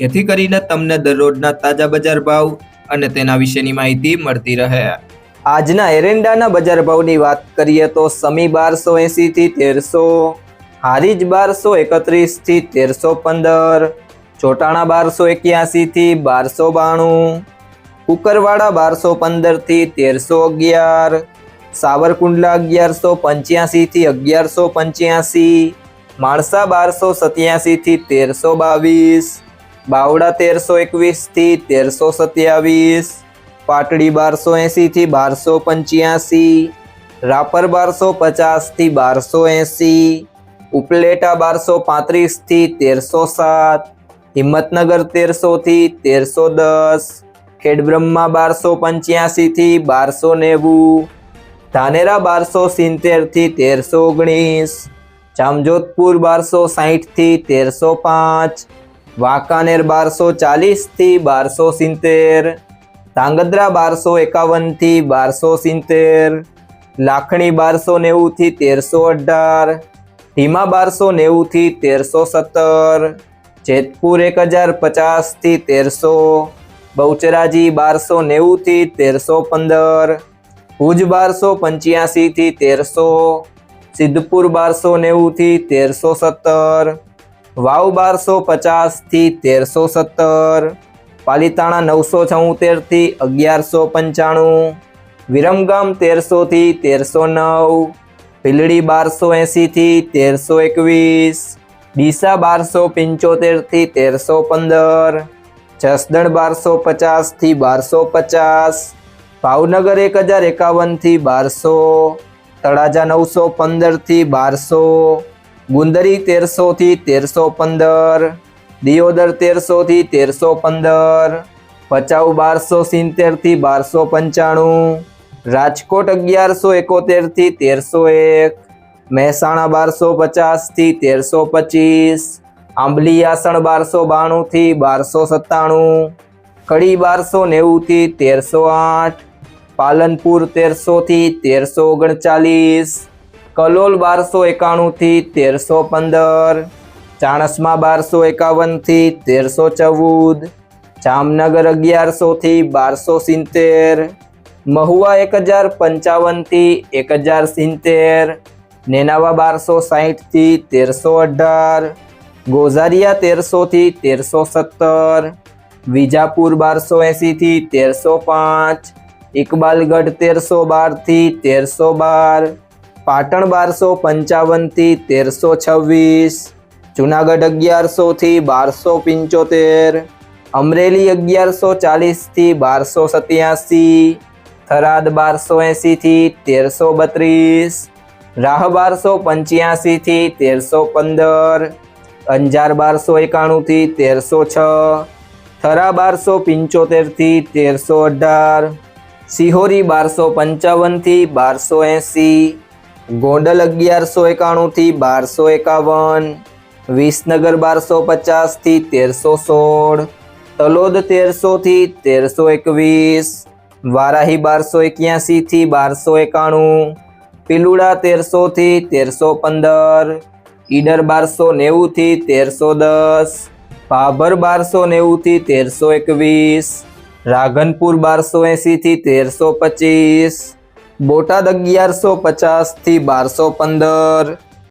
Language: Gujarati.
જેથી કરીને તમને દરરોજના તાજા બજાર ભાવ અને તેના વિશેની માહિતી મળતી રહે. આજના એરંડાના બજાર ભાવની વાત કરીએ તો સમી બારસો એંસીથી તેરસો, હારીજ બારસો એકત્રીસથી તેરસો પંદર, ચોટાણા બારસો એક્યાસીથી બારસો બાણું, કુકરવાડા બારસો પંદરથી તેરસો અગિયાર, સાવરકુંડલા અગિયારસો પંચ્યાસીથી અગિયારસો પંચ્યાસી, માણસા બારસો સત્યાસીથી તેરસો બાવીસ બાવડા તેરસો એકવીસથી તેરસો સત્યાવીસ, પાટડી બારસો એંસીથી બારસો પંચ્યાસી, રાપર બારસો પચાસથી બારસો એંસી ઉપલેટા બારસો પાંત્રીસથી તેરસો સાત, હિંમતનગર તેરસોથી તેરસો દસ, ખેડબ્રહ્મા બારસો પંચ્યાસીથી બારસો નેવું, ધાનેરા બારસો સિત્તેરથી તેરસો ઓગણીસ, જામજોધપુર બારસો સાહીઠથી તેરસો પાંચ વાંકાનેર બારસો ચાલીસથી બારસો સિત્તેર, ધાંગધ્રા બારસો એકાવનથી બારસો સિત્તેર, લાખણી બારસો નેવુંથી તેરસો અઢાર ધીમા બારસો નેવુંથી તેરસો સત્તર, જેતપુર એક હજાર પચાસથી તેરસો, બહુચરાજી બારસો નેવુંથી તેરસો પંદર, ભુજ બારસો પંચ્યાસીથી તેરસો, સિદ્ધપુર બારસો નેવુંથી તેરસો સત્તર વાવ બારસો પચાસથી તેરસો સત્તર, પાલિતાણા નવસો છોતેરથી અગિયારસો પંચાણું, વિરમગામ તેરસોથી તેરસો નવ ભીલડી બારસો એંસીથી તેરસો એકવીસ, ડીસા બારસો પંચોતેરથી તેરસો પંદર, જસદણ બારસો પચાસથી બારસો પચાસ, ભાવનગર એક હજાર એકાવનથી બારસો, તળાજા નવસો પંદરથી બારસો ગુંદરી તેરસોથી તેરસો પંદર, દિયોદર તેરસોથી તેરસો પંદર, ભચાઉ બારસો સિત્તેરથી બારસો પંચાણું, રાજકોટ અગિયારસો એકોતેરથી તેરસો એક, મહેસાણા બારસો પચાસથી તેરસો પચીસ આંબલીયાસણ બારસો બાણુંથી બારસો સત્તાણું, કડી બારસો નેવુંથી તેરસો આઠ, પાલનપુર તેરસોથી તેરસો ઓગણચાલીસ કલોલ બારસો એકાણુંથી તેરસો પંદર, ચાણસમાં બારસો એકાવનથી તેરસો ચૌદ, જામનગર અગિયારસોથી બારસો સિત્તેર, મહુવા એક હજાર પંચાવનથી એક હજાર સિત્તેર, નેનાવા બારસો સાહીઠથી તેરસો અઢાર, ગોઝારિયા તેરસોથી તેરસો સત્તર, વિજાપુર બારસો એંસીથી તેરસો પાંચ, ઇકબાલગઢ તેરસો બારથી તેરસો બાર પાટણ બારસો પંચાવનથી તેરસો છવ્વીસ, જુનાગઢ અગિયારસોથી બારસો પંચોતેર, અમરેલી અગિયારસો ચાલીસથી બારસો સત્યાસી, થરાદ બારસો એંસીથી તેરસો બત્રીસ, રાહ બારસો પંચ્યાસીથી તેરસો પંદર, અંજાર બારસો એકાણુંથી તેરસો છ, થરા બારસો પંચોતેરથી તેરસો અઢાર, સિહોરી બારસો પંચાવનથી બારસો એંસી ગોંડલ અગિયારસો એકાણુંથી બારસો એકાવન, વિસનગર બારસો પચાસથી તેરસો સોળ, તલોદ તેરસોથી તેરસો એકવીસ, વારાહી બારસો એક્યાસીથી બારસો એકાણું, પિલુડા તેરસોથી તેરસો પંદર, ઈડર બારસો નેવુંથી તેરસો દસ, ભાભર બારસો નેવુંથી તેરસો એકવીસ, રાઘનપુર બારસો એંસીથી તેરસો પચીસ બોટાદ અગિયારસો પચાસથી બારસો પંદર.